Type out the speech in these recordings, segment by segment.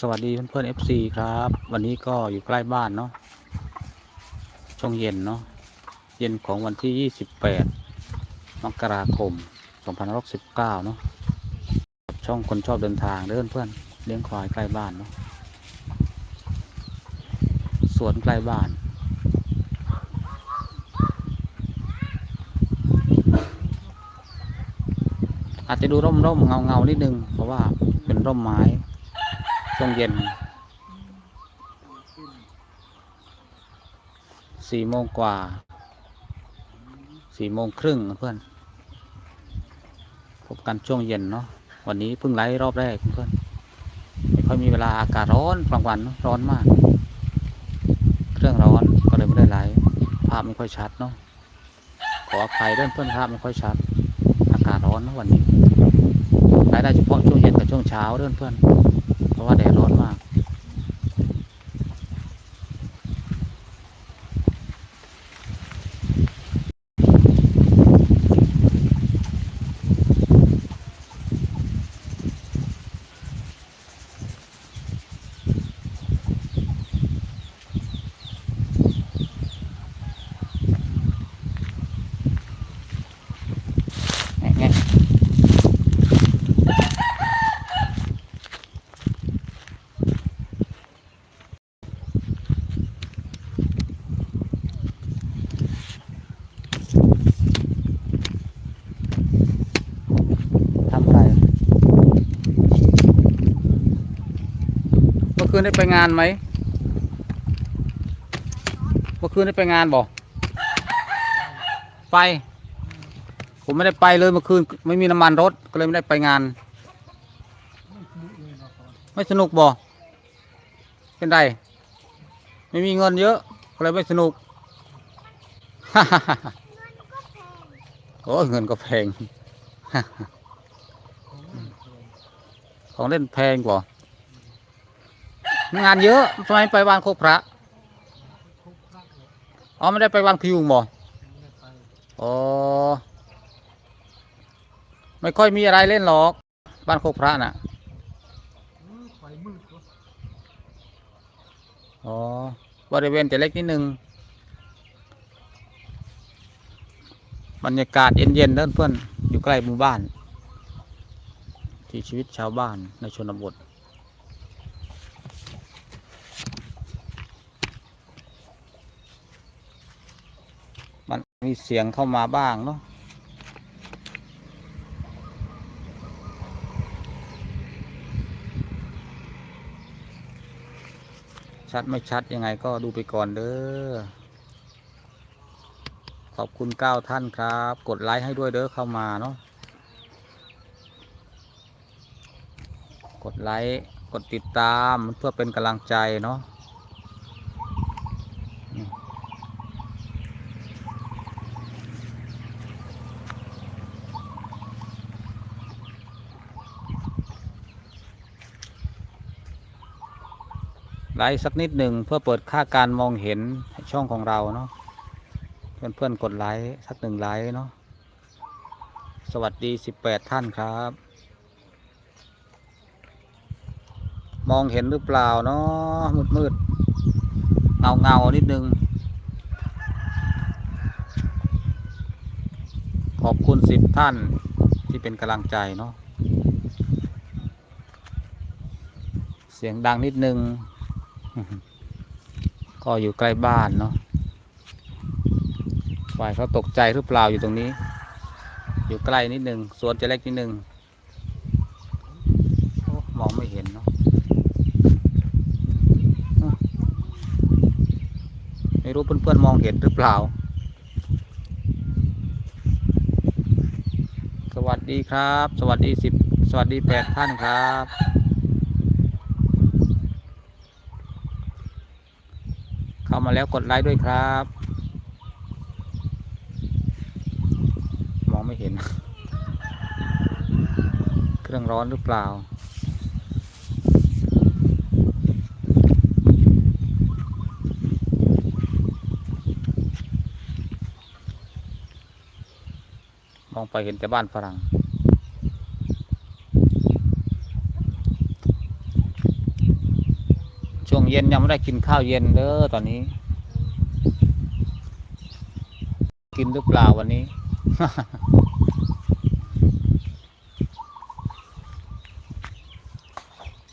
สวัสดีเพื่อนๆ FC ครับ วันนี้ก็อยู่ใกล้บ้านเนาะช่วงเย็นเนาะเย็นของวันที่ 28 มกราคม 2519 เนาะช่องคนชอบเดินทางเดินเพื่อนเลี้ยงควายใกล้บ้านเนาะสวนใกล้บ้านอาจจะดูร่มร่มเงาเงาๆนิดนึง เพราะว่าเป็นร่มไม้ ช่วงเย็นสี่โมงกว่าสี่โมงครึ่งเพื่อนพบกันช่วงเย็นเนาะวันนี้เพิ่งไลฟ์รอบแรกเพื่อนไม่ค่อยมีเวลาอากาศร้อนกลางวันร้อนมาก เครื่องร้อนก็เลยไม่ได้ไลฟ์ภาพไม่ค่อยชัดเนาะขออภัยด้วยเพื่อนภาพไม่ค่อยชัด อากาศร้อนนะวันนี้ไลฟ์ได้เฉพาะช่วงเย็นกับช่วงเช้าเพื่อนเพื่อน ว่าแดดร้อนมาก แง่แง่ทำอะไร เมื่อคืน ได้ไปงานไหมเมื่อคืนได้ไปงานบ่ไป ผมไม่ได้ไปเลยเมื่อคืน ไม่มีน้ำมันรถก็เลยไม่ได้ไปงาน ไม่สนุกบ่เป็นไรไม่มีเงินเยอะก็เลยไม่สนุกโอ้เงินก็แพง ของเล่นแพงกว่า งานเยอะทำไมไปวานโคกพระอ๋อไม่ได้ไปวานพยุงบ่อ๋อไม่ค่อยมีอะไรเล่นหรอก บ้านโคกพระน่ะอ๋อบริเวณจะเล็กนิดนึงบรรยากาศเย็นๆเด้อเพื่อนอยู่ใกล้หมู่บ้าน ที่ชีวิตชาวบ้านในชนบท มีเสียงเข้ามาบ้างเนาะชัดไม่ชัดยังไงก็ดูไปก่อนเด้อ ขอบคุณเก้าท่านครับ กดไลค์ให้ด้วยเด้อเข้ามาเนาะ กดไลค์ กดติดตามเพื่อเป็นกำลังใจเนาะ ไลค์สักนิดหนึ่งเพื่อเปิดค่าการมองเห็นช่องของเราเนาะเพื่อนเพื่อนกดไลค์สักหนึ่งไลค์เนาะสวัสดีสิบแปดท่านครับ มองเห็นหรือเปล่าเนาะมืดมืดเงาเงานิดนึง ขอบคุณสิบท่านที่เป็นกำลังใจเนาะเสียงดังนิดนึง ก็อยู่ใกล้บ้านเนาะฝ่ายเขาตกใจหรือเปล่าอยู่ตรงนี้ อยู่ใกล้นิดนึงสวนจะเล็กนิดนึงอมองไม่เห็นเนาะไม่รู้เพื่อนๆมองเห็นหรือเปล่า สวัสดีครับ สวัสดีสิบสวัสดีแปดท่านครับ เข้ามาแล้วกดไลค์ด้วยครับ มองไม่เห็น เครื่องร้อนหรือเปล่ามองไปเห็นแต่บ้านฝรั่ง ช่วงเย็นยังไม่ได้กินข้าวเย็นเด้อตอนนี้ กินหรือเปล่าวันนี้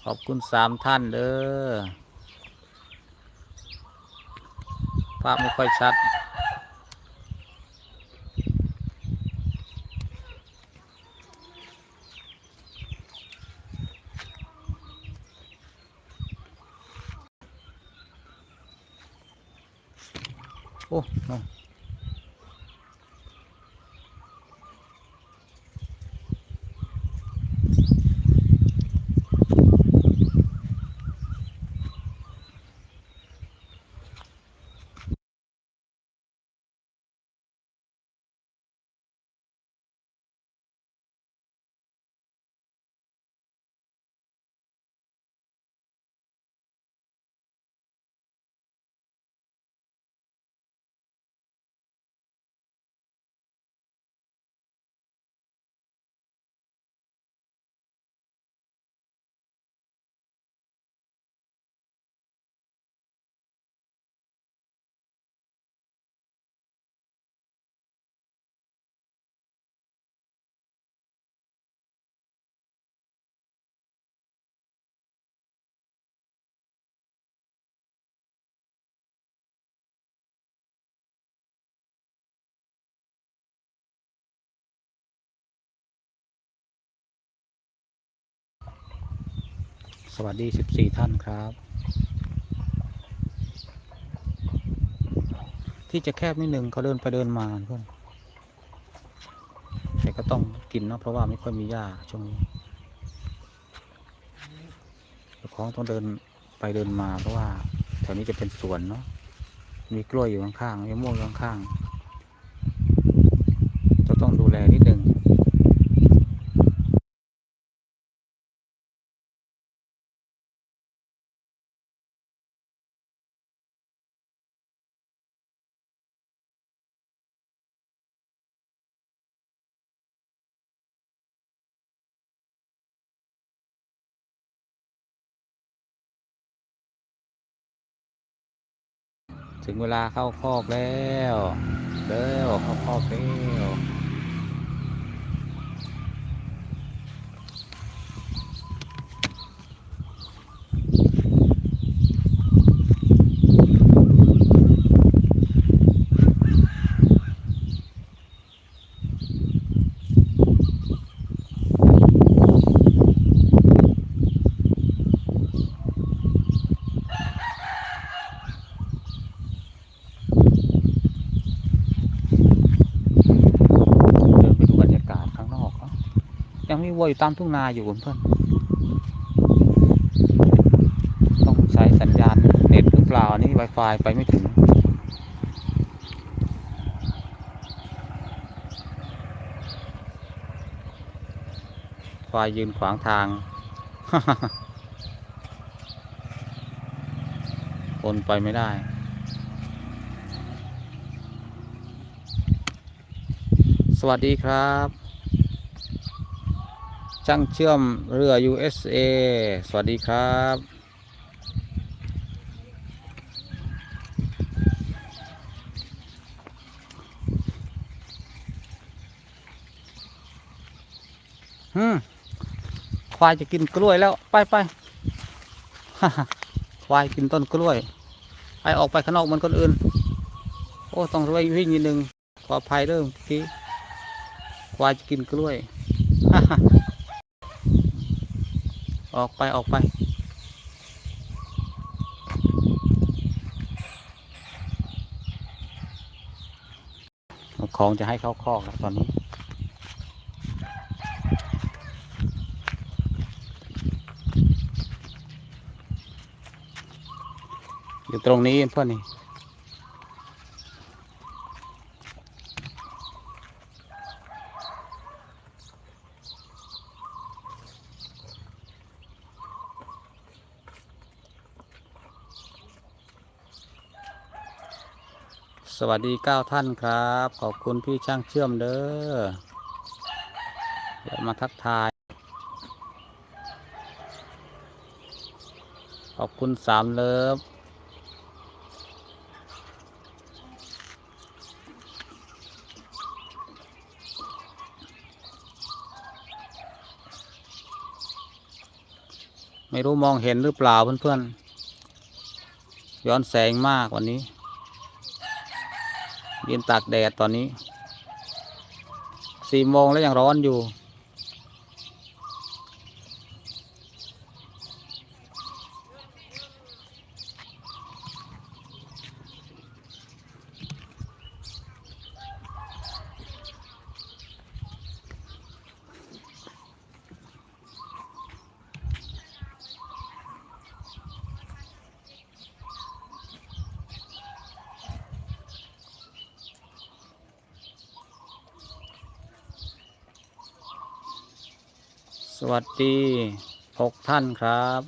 ขอบคุณสามท่านเด้อภาพไม่ค่อยชัด โอ้น้อง สวัสดีสิบสี่ท่านครับ ที่จะแคบนิดนึงเขาเดินไปเดินมาเพื่อนแต่ก็ต้องกินเนาะเพราะว่าไม่ค่อยมีหญ้าช่วงนี้เจ้าของต้องเดินไปเดินมาเพราะว่าแถวนี้จะเป็นสวนเนาะมีกล้วยอยู่ข้างๆมะม่วงอยู่ข้างๆจะต้องดูแลนิดนึง ถึงเวลาเข้าคอกแล้วเด้อเข้าคอกแล้วเดินไปดูบรรยากาศข้างนอกเนาะยังมี วัวอยู่ตามทุ่งนาอยู่เพื่อนต้องใช้สัญญาณเน็ตหรือเปล่านนี่ Wi-Fi ไปไม่ถึงควายยืนขวางทาง คนไปไม่ได้สวัสดีครับ ช่างเชื่อมเรือ USA สวัสดีครับอืมควายจะกินกล้วยแล้ว ไปไปควายกินต้นกล้วยไปออกไปข้างนอกมันคนอื่น โอ้ ต้องรวังวิ่งนิดนึง ขออภัยเริ่มกี้ควายจะกินกล้วย ออกไปออกไป ของจะให้เข้าคอกแล้วตอนนี้อยู่ตรงนี้เพื่อนนี่ วัสดีเก้าท่านครับ ขอบคุณพี่ช่างเชื่อมเด้อเดี๋ยวมาทักทาย ขอบคุณสามเลิฟไม่รู้มองเห็นหรือเปล่าเพื่อนๆ ย้อนแสงมากวันนี้ ยืนตากแดดตอนนี้สี่โมงแล้วยังร้อนอยู่ วัสดีหกท่านครับ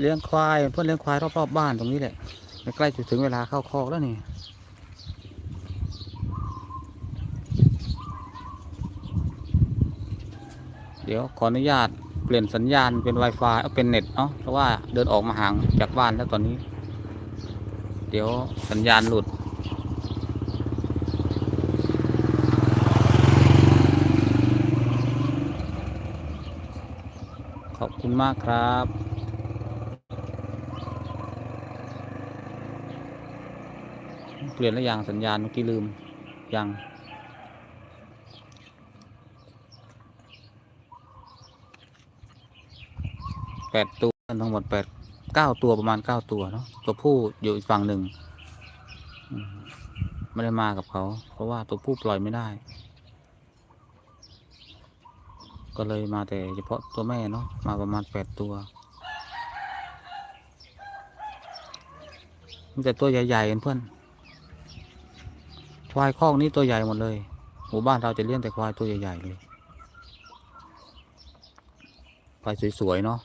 เลี้ยงควายเพื่อนเลี้ยงควายรอบๆบบ้านตรงนี้แหละใกล้จะถึงเวลาเข้าคอกแล้วนี่เดี๋ยวขออนุญาตเปลี่ยนสัญญาณเป็น Wi-Fi เอาเป็นเน็ตเนาะเพราะว่าเดินออกมาห่างจากบ้านแล้วตอนนี้ เดี๋ยวสัญญาณหลุด ขอบ คุณมากครับเปลี่ยนแล้วยังสัญญาณเมื่อกี้ลืมยังแปดตัวทั้งหมดแปดเก้าตัวประมาณเก้าตัวเนาะตัวผู้อยู่อีกฝั่งหนึ่งไม่ได้มากับเขา เพราะว่าตัวผู้ปล่อยไม่ได้ ก็เลยมาแต่เฉพาะตัวแม่เนาะมาประมาณแปดตัวมีแต่ตัวใหญ่ๆเพื่อนควายคอกนี้ตัวใหญ่หมดเลยหมู่บ้านเราจะเลี้ยงแต่ควายตัวใหญ่ๆเลยควายสวยๆเนาะ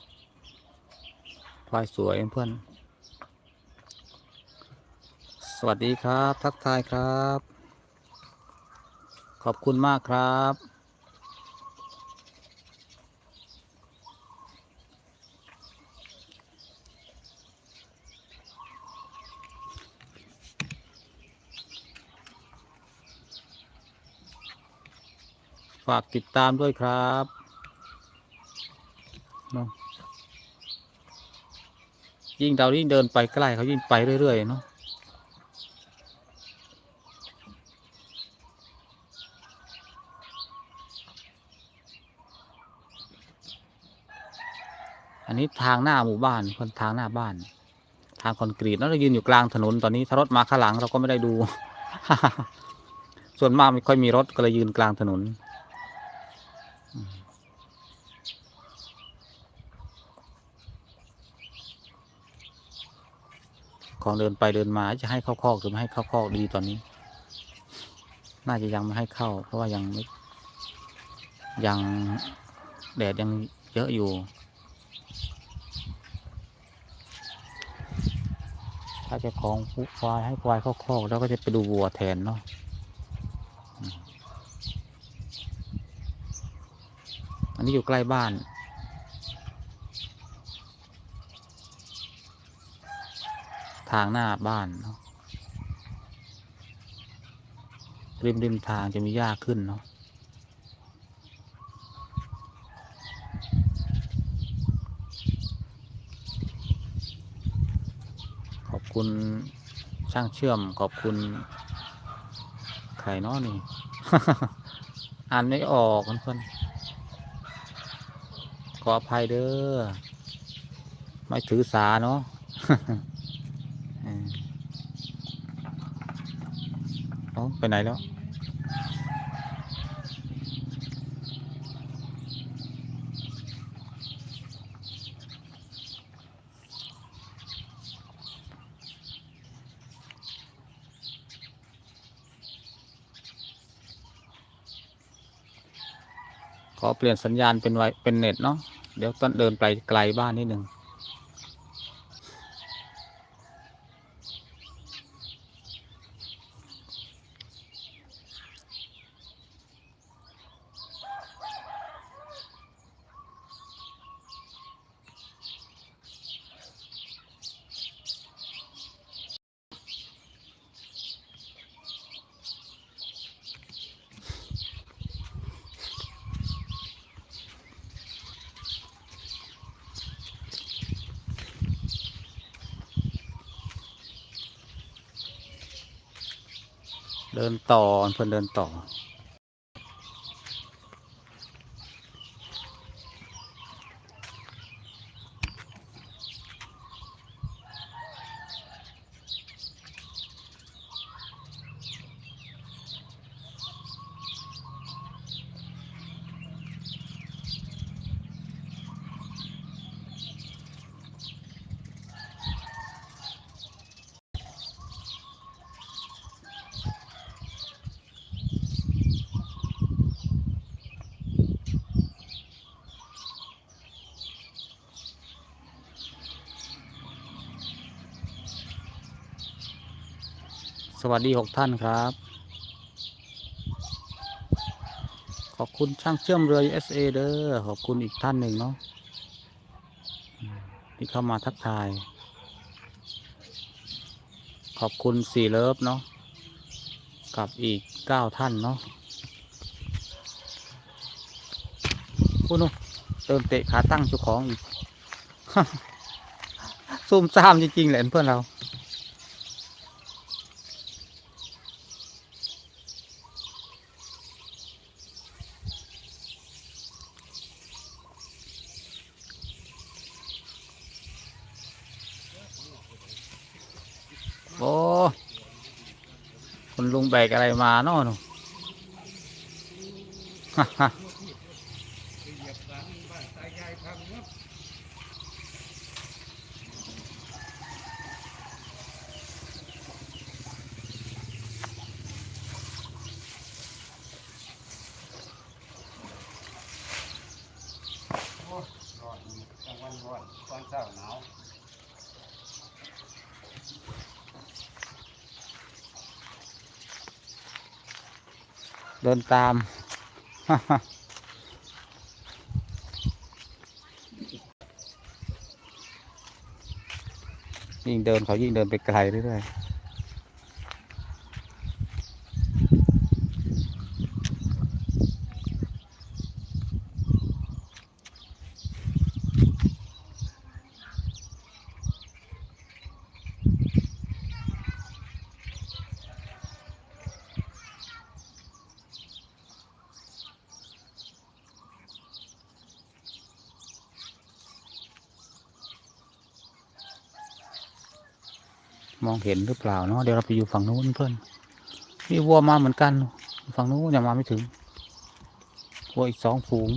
ควายสวยเพื่อนสวัสดีครับ ทักทายครับ ขอบคุณมากครับ ฝากติดตามด้วยครับเนาะยิ่งเรายิ่งเดินไปใกล้เขายิ่งไปเรื่อยๆเนาะอันนี้ทางหน้าหมู่บ้านคนทางหน้าบ้าน ทางคอนกรีตแล้วเรายืนอยู่กลางถนนตอนนี้ถ้ารถมาข้างหลังเราก็ไม่ได้ดู ส่วนมากไม่ค่อยมีรถก็เลยยืนกลางถนน ของเดินไปเดินมาจะให้เข้าคอกหรือไม่ให้เข้าคอกดีตอนนี้ น่าจะยังไม่ให้เข้า เพราะว่ายังไม่ยังแดดยังเยอะอยู่ ถ้าจะของควายให้ควายเข้าคอกแล้วก็จะไปดูวัวแทนเนาะอันนี้อยู่ใกล้บ้าน ทางหน้าบ้านเนาะริมริมทางจะมีหญ้าขึ้นเนาะขอบคุณช่างเชื่อมขอบคุณใครเนาะนี่ อ่านไม่ออกเพื่อนขออภัยเด้อไม่ถือสาเนาะ เออเอา ไปไหนแล้ว ขอเปลี่ยนสัญญาณเป็นไวเป็นเน็ตเนาะเดี๋ยวต้องเดินไปไกลบ้านนิดหนึ่ง เดินต่อเพื่อนเดินต่อ วัสดีหกท่านครับ ขอบคุณช่างเชื่อมเรือ USA เด้อขอบคุณอีกท่านหนึ่งเนาะที่เข้ามาทักทาย ขอบคุณสี่เลิฟเนาะกับอีกเก้าท่านเนาะพูดนูเติมเตะขาตั้งเจ้าของอีกซุ่มซ่ามจริงๆแหละเพื่อนเรา โอ้ คุณลุงแบกอะไรมาเนาะหนูฮ่าฮ่า เดินตามยิ่งเดินเขายิ่งเดินไปไกลเรื่อยๆ มองเห็นหรือเปล่าเนาะเดี๋ยวเราไปอยู่ฝั่งนู้นเพื่อนมีวัวมาเหมือนกัน ฝั่งนู้นยังมาไม่ถึงวัวอีกสองฝูง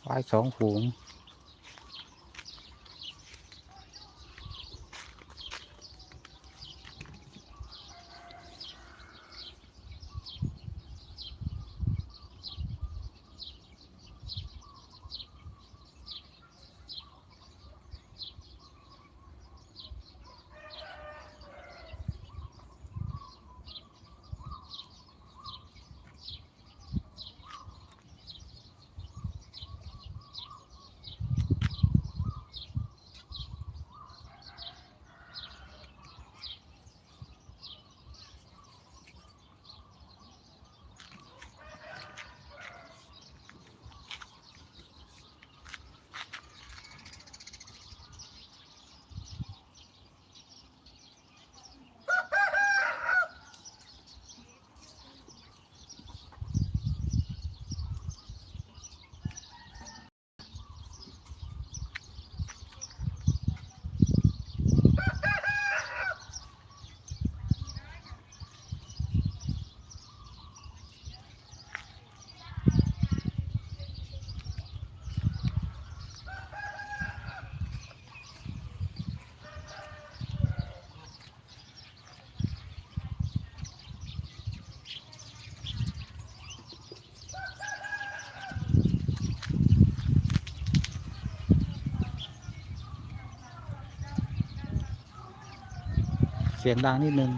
ควายสองฝูง สียงดังนิดนึง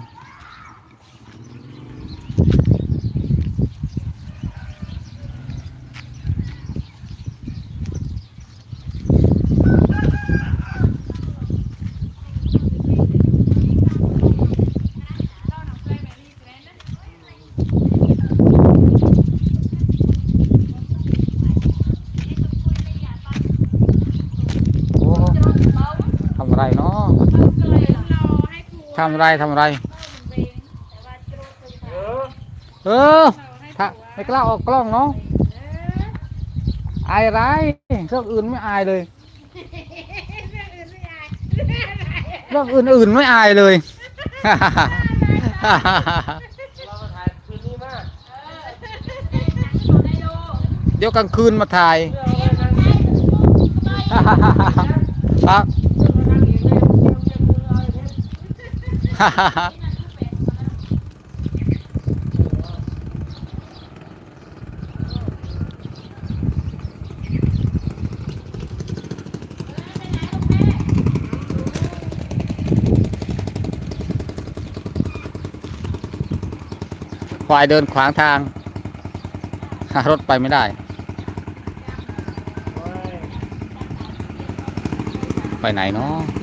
โอ้ ทำอะไรเนาะทำอะไรทำอะไร เออถ้าไม่กล้าออกกล้องเนาะอายอะไรเรื่องอื่นไม่อายเลยเรื่องอื่นๆไม่อายเลยเรามาถ่ายคืนนี้มากเดี๋ยวกลางคืนมาถ่ายเรื่องเอาไว้นั่งครับ ควายเดินขวางทาง รถไปไม่ได้ ไปไหนเนาะ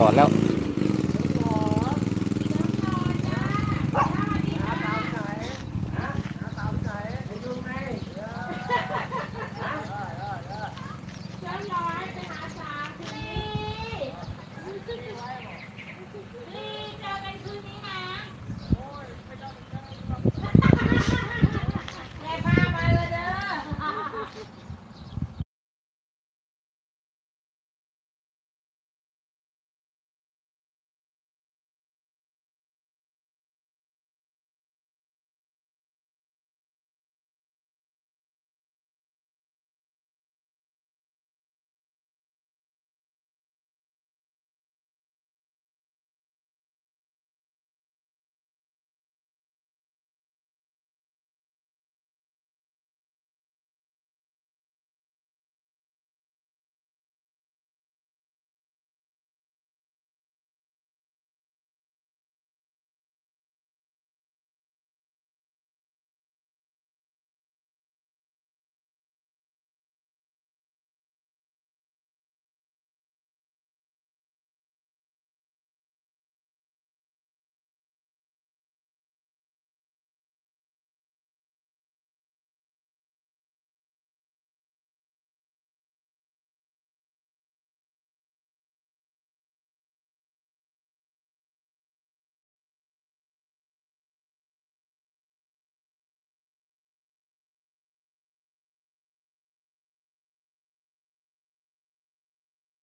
จอดแล้ว